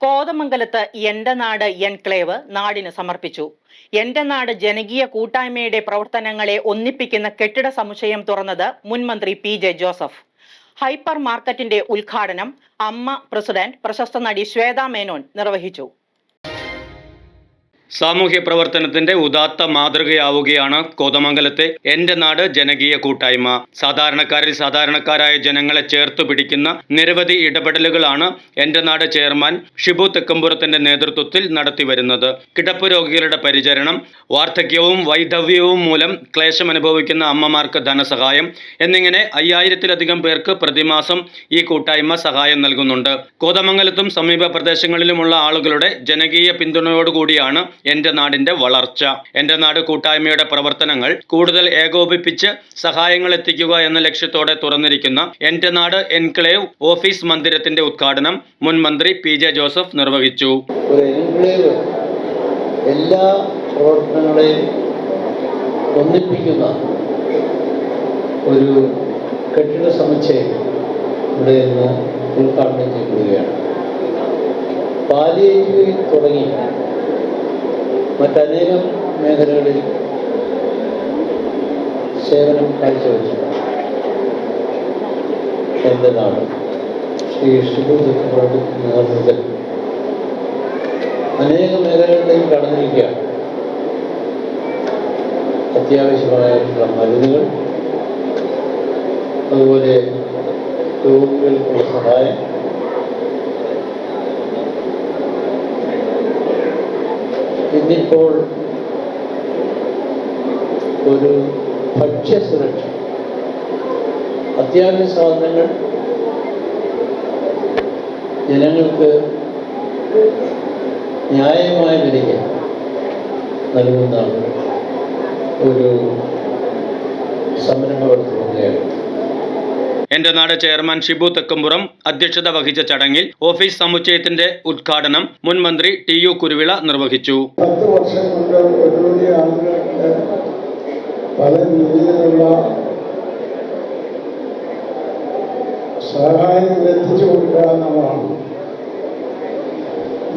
കോതമംഗലത്ത് എന്റെ നാട് എൻക്ലേവ് നാടിന് സമർപ്പിച്ചു. എന്റെ നാട് ജനകീയ കൂട്ടായ്മയുടെ പ്രവർത്തനങ്ങളെ ഒന്നിപ്പിക്കുന്ന കെട്ടിട സമുച്ചയം തുറന്നത് മുൻമന്ത്രി പി ജെ ജോസഫ്. ഹൈപ്പർ മാർക്കറ്റിന്റെ ഉദ്ഘാടനം അമ്മ പ്രസിഡന്റ് പ്രശസ്ത നടി ശ്വേത മേനോൻ നിർവഹിച്ചു. സാമൂഹ്യ പ്രവർത്തനത്തിന്റെ ഉദാത്ത മാതൃകയാവുകയാണ് കോതമംഗലത്തെ എന്റെ നാട് ജനകീയ കൂട്ടായ്മ. സാധാരണക്കാരിൽ സാധാരണക്കാരായ ജനങ്ങളെ ചേർത്ത് പിടിക്കുന്ന നിരവധി ഇടപെടലുകളാണ് എന്റെ നാട് ചെയർമാൻ ഷിബു തെക്കമ്പുറത്തിന്റെ നേതൃത്വത്തിൽ നടത്തിവരുന്നത് കിടപ്പ് രോഗികളുടെ പരിചരണം വാർദ്ധക്യവും വൈധവ്യവും മൂലം ക്ലേശം അനുഭവിക്കുന്ന അമ്മമാർക്ക് ധനസഹായം എന്നിങ്ങനെ അയ്യായിരത്തിലധികം പേർക്ക് പ്രതിമാസം ഈ കൂട്ടായ്മ സഹായം നൽകുന്നുണ്ട്. കോതമംഗലത്തും സമീപ പ്രദേശങ്ങളിലുമുള്ള ആളുകളുടെ ജനകീയ പിന്തുണയോടുകൂടിയാണ് എന്റെ നാടിന്റെ വളർച്ച എന്റെ നാട് കൂട്ടായ്മയുടെ പ്രവർത്തനങ്ങൾ കൂടുതൽ ഏകോപിപ്പിച്ച് സഹായങ്ങൾ എത്തിക്കുക എന്ന ലക്ഷ്യത്തോടെ തുറന്നിരിക്കുന്ന എന്റെ നാട് എൻക്ലേവ് ഓഫീസ് മന്ദിരത്തിന്റെ ഉദ്ഘാടനം മുൻ മന്ത്രി പി ജെ ജോസഫ് നിർവഹിച്ചു. എല്ലാ പ്രവർത്തനങ്ങളെയും ഒന്നിപ്പിക്കുന്ന ഒരു കെട്ടിട സമുച്ചയം ഇവിടെ നിന്ന് ഉദ്ഘാടനം ചെയ്യപ്പെടുകയാണ് പാലിയേറ്റീവ് തുടങ്ങി മറ്റനേകം മേഖലകളിൽ സേവനം കാഴ്ചവെച്ചു. നാട്. ശ്രീ ദുഃഖങ്ങളുടെ നേതൃത്വത്തിൽ അനേക മേഖലകളിലേക്ക് കടന്നിരിക്കുകയാണ്. അത്യാവശ്യമായിട്ടുള്ള മരുന്നുകൾ അതുപോലെ രോഗികൾക്കുള്ള സഹായം ഇന്നിപ്പോൾ ഒരു ഭക്ഷ്യസുരക്ഷ അത്യാവശ്യ സാധനങ്ങൾ ജനങ്ങൾക്ക് ന്യായമായ വിലയ്ക്ക് നൽകുന്ന ഒരു സംരംഭം തുടങ്ങുകയാണ് എന്റെ നാട് ചെയർമാൻ ഷിബു തെക്കുംപുറം അധ്യക്ഷത വഹിച്ച ചടങ്ങിൽ ഓഫീസ് സമുച്ചയത്തിന്റെ ഉദ്ഘാടനം മുൻ മന്ത്രി ടി യു കുരുവിള നിർവഹിച്ചു. പല രീതിയിലുള്ള സഹായങ്ങൾ എത്തിച്ചു കൊടുക്കുക എന്നുള്ളതാണ്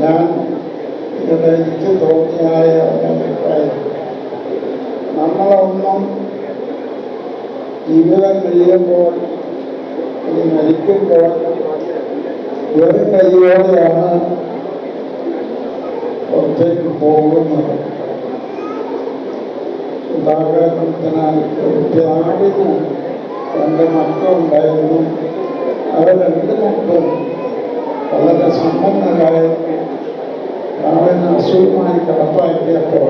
ഞാൻ ഇവിടെ എനിക്ക് തോന്നിയായ അഭിപ്രായം. നമ്മളൊന്നും ജീവിതം കഴിയുമ്പോൾ മരിക്കുമ്പോൾ വെറും കൈയോടെയാണ് പുറത്തേക്ക് പോകുന്നത്. ഒരു പിതാവിന് രണ്ട് മക്കളുണ്ടായിരുന്നു. അവർ രണ്ട് മക്കളും വളരെ സമ്പന്നരായ പിതാവിന് അസുഖമായി കിടപ്പാക്കിയപ്പോൾ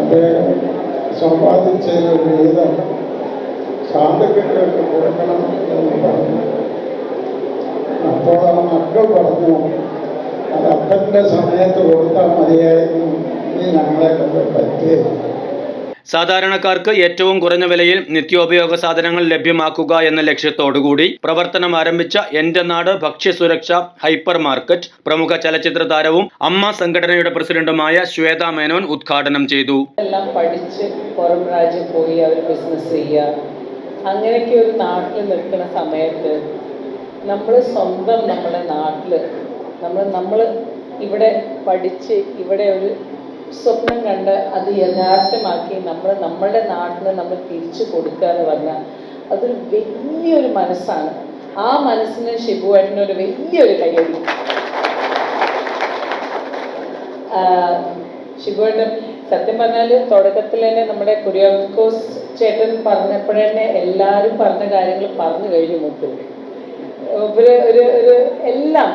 അദ്ദേഹം സമ്പാദിച്ചതിന് ഒരു കൊടുക്കണം എന്ന് പറഞ്ഞു അപ്പോൾ ആ മക്കൾ പറഞ്ഞു അത് സമയത്ത് കൊടുത്താൽ മതിയായിരുന്നു ഞങ്ങളെ കൊണ്ട് പറ്റിയത് സാധാരണക്കാർക്ക് ഏറ്റവും കുറഞ്ഞ വിലയിൽ നിത്യോപയോഗ സാധനങ്ങൾ ലഭ്യമാക്കുക എന്ന ലക്ഷ്യത്തോടുകൂടി പ്രവർത്തനം ആരംഭിച്ച എന്റെ നാട് ഭക്ഷ്യസുരക്ഷ ഹൈപ്പർ മാർക്കറ്റ് പ്രമുഖ ചലച്ചിത്ര താരവും അമ്മ സംഘടനയുടെ പ്രസിഡന്റുമായ ശ്വേത മേനോൻ ഉദ്ഘാടനം ചെയ്തു. എല്ലാം പഠിച്ച് പുറം രാജ്യം പോയി അവർ ബിസിനസ് ചെയ്യുക. അങ്ങനെയൊക്കെ ഒരു നാട്ടിൽ നിൽക്കുന്ന സമയത്ത് നമ്മൾ സ്വന്തം നമ്മുടെ നാട്ടിൽ നമ്മൾ നമ്മൾ ഇവിടെ പഠിച്ച് ഇവിടെ ഒരു സ്വപ്നം കണ്ട് അത് യഥാർത്ഥമാക്കി നമ്മൾ നമ്മുടെ നാട്ടിന് നമ്മൾ തിരിച്ചു കൊടുക്കുക എന്ന് പറഞ്ഞാൽ അതൊരു വലിയൊരു മനസ്സാണ്. ആ മനസ്സിന് ഷിബുവേട്ടനൊരു വലിയൊരു കയ്യടി ശിവേട്ടൻ സത്യം പറഞ്ഞാൽ തുടക്കത്തിൽ തന്നെ നമ്മുടെ കുര്യാക്കോസ് ചേട്ടൻ പറഞ്ഞപ്പോഴന്നെ എല്ലാവരും പറഞ്ഞ കാര്യങ്ങൾ പറഞ്ഞു കഴിഞ്ഞു മുപ്പിൽ ഒരു ഒരു ഒരു എല്ലാം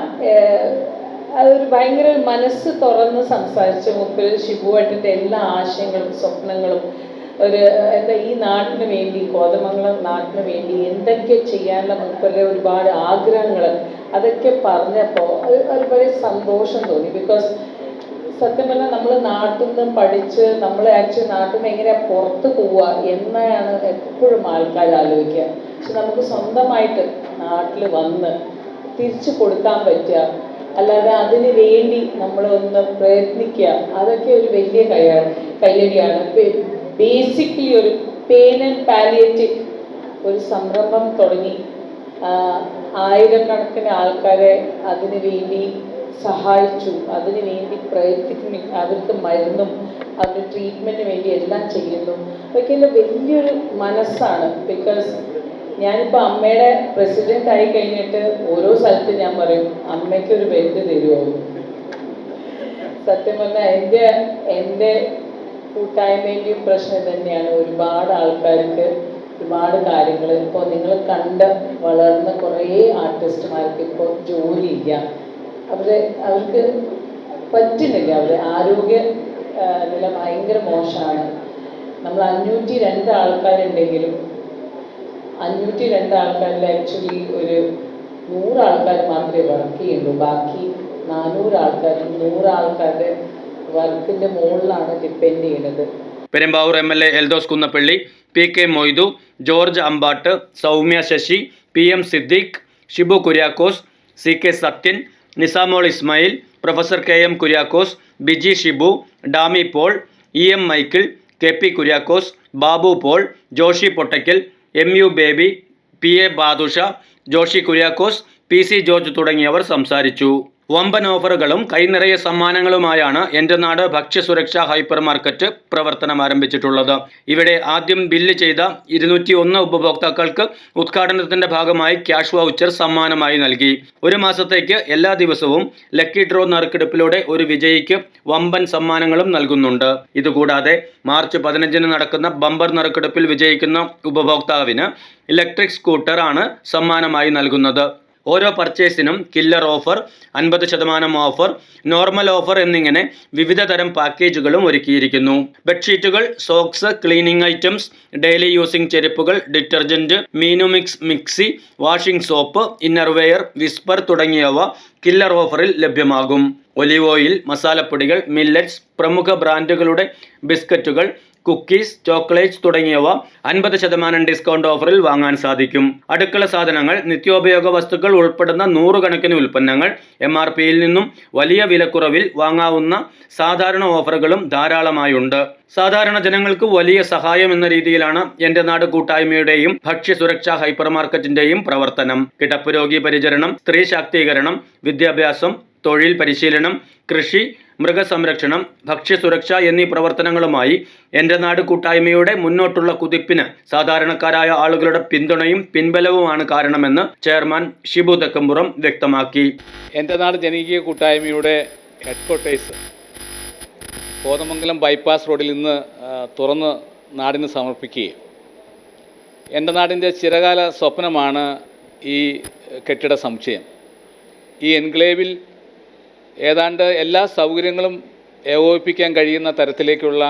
അതൊരു ഭയങ്കര മനസ്സ് തുറന്ന് സംസാരിച്ച മൂപ്പര് ശിബുവേട്ടന്റെ എല്ലാ ആശയങ്ങളും സ്വപ്നങ്ങളും ഒരു എന്താ ഈ നാട്ടിന് വേണ്ടി കോതമംഗലം നാട്ടിന് വേണ്ടി എന്തൊക്കെ ചെയ്യാനുള്ള മൂപ്പരുടെ ഒരുപാട് ആഗ്രഹങ്ങൾ അതൊക്കെ പറഞ്ഞപ്പോൾ അത് ഒരു വലിയ സന്തോഷം തോന്നി. ബിക്കോസ് സത്യം പറഞ്ഞാൽ നമ്മൾ നാട്ടിൽ നിന്ന് പഠിച്ച് നമ്മൾ ആക്ച്വലി നാട്ടിൽ നിന്ന് എങ്ങനെയാണ് പുറത്ത് പോവുക എന്നാണ് എപ്പോഴും ആൾക്കാർ ആലോചിക്കുക. പക്ഷെ നമുക്ക് സ്വന്തമായിട്ട് നാട്ടിൽ വന്ന് തിരിച്ചു കൊടുക്കാൻ പറ്റുക. അല്ലാതെ അതിന് വേണ്ടി നമ്മൾ ഒന്ന് പ്രയത്നിക്കുക. അതൊക്കെ ഒരു വലിയ കൈയാണ് കയ്യടിയാണ്. ബേസിക്കലി ഒരു പെയിൻ ആൻഡ് പാലിയേറ്റീവ് ഒരു സംരംഭം തുടങ്ങി. ആയിരക്കണക്കിന് ആൾക്കാരെ അതിനു വേണ്ടി സഹായിച്ചു. അതിനു വേണ്ടി പ്രയത്നിക്കുന്നു. അവർക്ക് മരുന്നും അതിന് ട്രീറ്റ്മെന്റിന് വേണ്ടി എല്ലാം ചെയ്യുന്നു. അതൊക്കെ വലിയൊരു മനസ്സാണ്. ബിക്കോസ് ഞാനിപ്പോൾ അമ്മയുടെ പ്രസിഡന്റ് ആയി കഴിഞ്ഞിട്ട് ഓരോ സ്ഥലത്ത് ഞാൻ പറയും അമ്മയ്ക്കൊരു ബെഡ് തരുമോ സത്യം പറഞ്ഞാൽ എന്റെ എന്റെ കൂട്ടായ്മയുടെയും പ്രശ്നം തന്നെയാണ് ഒരുപാട് ആൾക്കാർക്ക് ഒരുപാട് കാര്യങ്ങൾ ഇപ്പോൾ നിങ്ങൾ കണ്ട് വളർന്ന കുറേ ആർട്ടിസ്റ്റുമാർക്ക് ഇപ്പോൾ ജോലിയില്ല അവരെ അവർക്ക് പറ്റുന്നില്ല. അവരെ ആരോഗ്യ നില ഭയങ്കര മോശമാണ്. നമ്മൾ അഞ്ഞൂറ്റി രണ്ട് ആൾക്കാരുണ്ടെങ്കിലും അഞ്ഞൂറ്റി രണ്ട് ആൾക്കാരിൽ ആക്ച്വലി ഒരു നൂറ് ആൾക്കാർ മാത്രമേ വർക്ക് ചെയ്യുള്ളൂ ബാക്കി നാനൂറ് ആൾക്കാർ നൂറ് ആൾക്കാരുടെ വർക്കിന്റെ മുകളിലാണ് ഡിപ്പെൻഡ് ചെയ്യുന്നത്. Perumbavoor M L A Eldhose Kunnappilly P K Moidu George Ambat Soumya Sasi P M Siddique Shibu Kuriakose C K Sathyan Nisamol Ismail professor K M Kuriakose Biji Shibu Dami Paul E M Michael K P Kuriakose Babu Paul Joshy Pottackal M U Baby P A Badusha Joshy Kuriakose P C George തുടങ്ങിയവർ സംസാരിച്ചു. വമ്പൻ ഓഫറുകളും കൈനിറയ സമ്മാനങ്ങളുമായാണ് എന്റെ നാട് ഭക്ഷ്യസുരക്ഷാ hyper market പ്രവർത്തനം ആരംഭിച്ചിട്ടുള്ളത്. ഇവിടെ ആദ്യം ബില്ല് ചെയ്ത ഇരുന്നൂറ്റി ഒന്ന് ഉപഭോക്താക്കൾക്ക് ഉദ്ഘാടനത്തിന്റെ ഭാഗമായി ക്യാഷ് വൗച്ചർ സമ്മാനമായി നൽകി. ഒരു മാസത്തേക്ക് എല്ലാ ദിവസവും ലക്കി ഡ്രോ നറുക്കെടുപ്പിലൂടെ ഒരു വിജയിക്ക് വമ്പൻ സമ്മാനങ്ങളും നൽകുന്നുണ്ട്. ഇതുകൂടാതെ മാർച്ച് പതിനഞ്ചിന് നടക്കുന്ന ബമ്പർ നറുക്കെടുപ്പിൽ വിജയിക്കുന്ന ഉപഭോക്താവിന് ഇലക്ട്രിക് സ്കൂട്ടർ ആണ് സമ്മാനമായി നൽകുന്നത്. ഓരോ പർച്ചേസിനും കില്ലർ ഓഫർ അൻപത് ശതമാനം ഓഫർ നോർമൽ ഓഫർ എന്നിങ്ങനെ വിവിധ തരം പാക്കേജുകളും ഒരുക്കിയിരിക്കുന്നു. ബെഡ്ഷീറ്റുകൾ socks cleaning items daily using ചെരുപ്പുകൾ detergent മീനുമിക്സ് mixie washing soap innerwear Whisper തുടങ്ങിയവ കില്ലർ ഓഫറിൽ ലഭ്യമാകും. ഒലിവ് ഓയിൽ മസാലപ്പൊടികൾ മില്ലറ്റ്സ് പ്രമുഖ ബ്രാൻഡുകളുടെ ബിസ്ക്കറ്റുകൾ കുക്കീസ് ചോക്ലേറ്റ്സ് തുടങ്ങിയവ അൻപത് ശതമാനം ഡിസ്കൗണ്ട് ഓഫറിൽ വാങ്ങാൻ സാധിക്കും. അടുക്കള സാധനങ്ങൾ നിത്യോപയോഗ വസ്തുക്കൾ ഉൾപ്പെടുന്ന നൂറുകണക്കിന് ഉൽപ്പന്നങ്ങൾ എം ആർ പിയിൽ നിന്നും വലിയ വിലക്കുറവിൽ വാങ്ങാവുന്ന സാധാരണ ഓഫറുകളും ധാരാളമായുണ്ട്. സാധാരണ ജനങ്ങൾക്ക് വലിയ സഹായം എന്ന രീതിയിലാണ് എന്റെ നാട് കൂട്ടായ്മയുടെയും ഭക്ഷ്യസുരക്ഷാ ഹൈപ്പർ മാർക്കറ്റിന്റെയും പ്രവർത്തനം. കിടപ്പ് രോഗി പരിചരണം സ്ത്രീ ശാക്തീകരണം വിദ്യാഭ്യാസം തൊഴിൽ പരിശീലനം കൃഷി മൃഗസംരക്ഷണം ഭക്ഷ്യസുരക്ഷ എന്നീ പ്രവർത്തനങ്ങളുമായി എന്റെ നാട് കൂട്ടായ്മയുടെ മുന്നോട്ടുള്ള കുതിപ്പിന് സാധാരണക്കാരായ ആളുകളുടെ പിന്തുണയും പിൻബലവുമാണ് കാരണമെന്ന് ചെയർമാൻ ഷിബു തെക്കമ്പുറം വ്യക്തമാക്കി. എന്റെ നാട് ജനകീയ കൂട്ടായ്മയുടെ ഹെഡ്ക്വാർട്ടേഴ്സ് കോതമംഗലം ബൈപ്പാസ് റോഡിൽ നിന്ന് തുറന്ന് നാടിന് സമർപ്പിക്കുകയും. എന്റെ നാടിന്റെ ചിരകാല സ്വപ്നമാണ് ഈ കെട്ടിട സമുച്ചയം. ഈ എൻക്ലേവിൽ ഏതാണ്ട് എല്ലാ സൗകര്യങ്ങളും ഏകോപിപ്പിക്കാൻ കഴിയുന്ന തരത്തിലേക്കുള്ള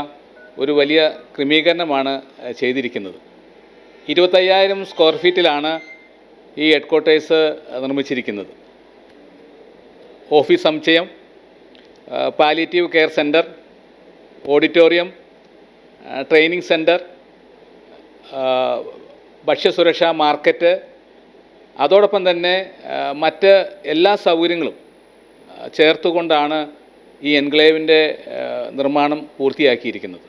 ഒരു വലിയ ക്രമീകരണമാണ് ചെയ്തിരിക്കുന്നത്. ഇരുപത്തയ്യായിരം സ്ക്വയർ ഫീറ്റിലാണ് ഈ ഹെഡ്ക്വാർട്ടേഴ്സ് നിർമ്മിച്ചിരിക്കുന്നത്. ഓഫീസ് സമുച്ചയം palliative care centre auditorium training centre ഭക്ഷ്യസുരക്ഷ മാർക്കറ്റ് അതോടൊപ്പം തന്നെ മറ്റ് എല്ലാ സൗകര്യങ്ങളും ചേർത്തുകൊണ്ടാണ് ഈ എൻക്ലേവിന്റെ നിർമ്മാണം പൂർത്തിയാക്കിയിരിക്കുന്നത്.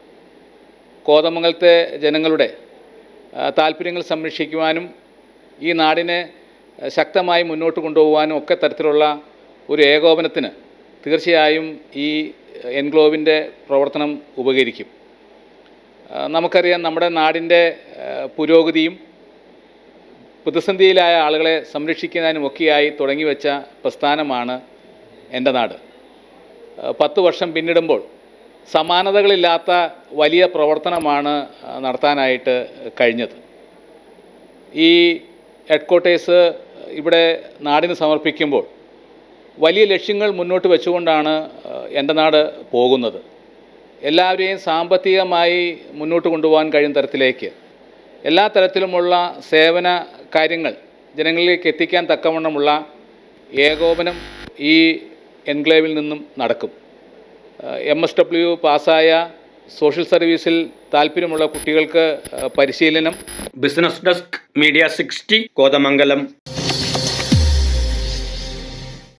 കോതമംഗലത്തെ ജനങ്ങളുടെ താല്പര്യങ്ങൾ സംരക്ഷിക്കുവാനും ഈ നാടിനെ ശക്തമായി മുന്നോട്ട് കൊണ്ടുപോകാനും ഒക്കെ തരത്തിലുള്ള ഒരു ഏകോപനത്തിന് തീർച്ചയായും ഈ എൻഗ്ലോവിന്റെ പ്രവർത്തനം ഉപകരിക്കും. നമുക്കറിയാം നമ്മുടെ നാടിന്റെ പുരോഗതിയും പ്രതിസന്ധിയിലായ ആളുകളെ സംരക്ഷിക്കുന്നതിനുമൊക്കെയായി തുടങ്ങിവെച്ച പ്രസ്ഥാനമാണ് എന്റെ നാട്. പത്ത് വർഷം പിന്നിടുമ്പോൾ സമാനതകളില്ലാത്ത വലിയ പ്രവർത്തനമാണ് നടത്താനായിട്ട് കഴിഞ്ഞത്. ഈ ഹെഡ്ക്വാർട്ടേഴ്സ് ഇവിടെ നാടിന് സമർപ്പിക്കുമ്പോൾ വലിയ ലക്ഷ്യങ്ങൾ മുന്നോട്ട് വെച്ചുകൊണ്ടാണ് എന്റെ നാട് പോകുന്നത്. എല്ലാവരെയും സാമ്പത്തികമായി മുന്നോട്ട് കൊണ്ടുപോകാൻ കഴിയുന്ന തരത്തിലേക്ക്. എല്ലാ തരത്തിലുമുള്ള സേവന കാര്യങ്ങൾ ജനങ്ങളിലേക്ക് എത്തിക്കാൻ തക്കവണ്ണമുള്ള ഏകോപനം ഈ എൻക്ലേവിൽ നിന്നും നടക്കും. എം എസ് ഡബ്ല്യു പാസ്സായ സോഷ്യൽ സർവീസിൽ താല്പര്യമുള്ള കുട്ടികൾക്ക് പരിശീലനം. Business desk media sixty Kothamangalam.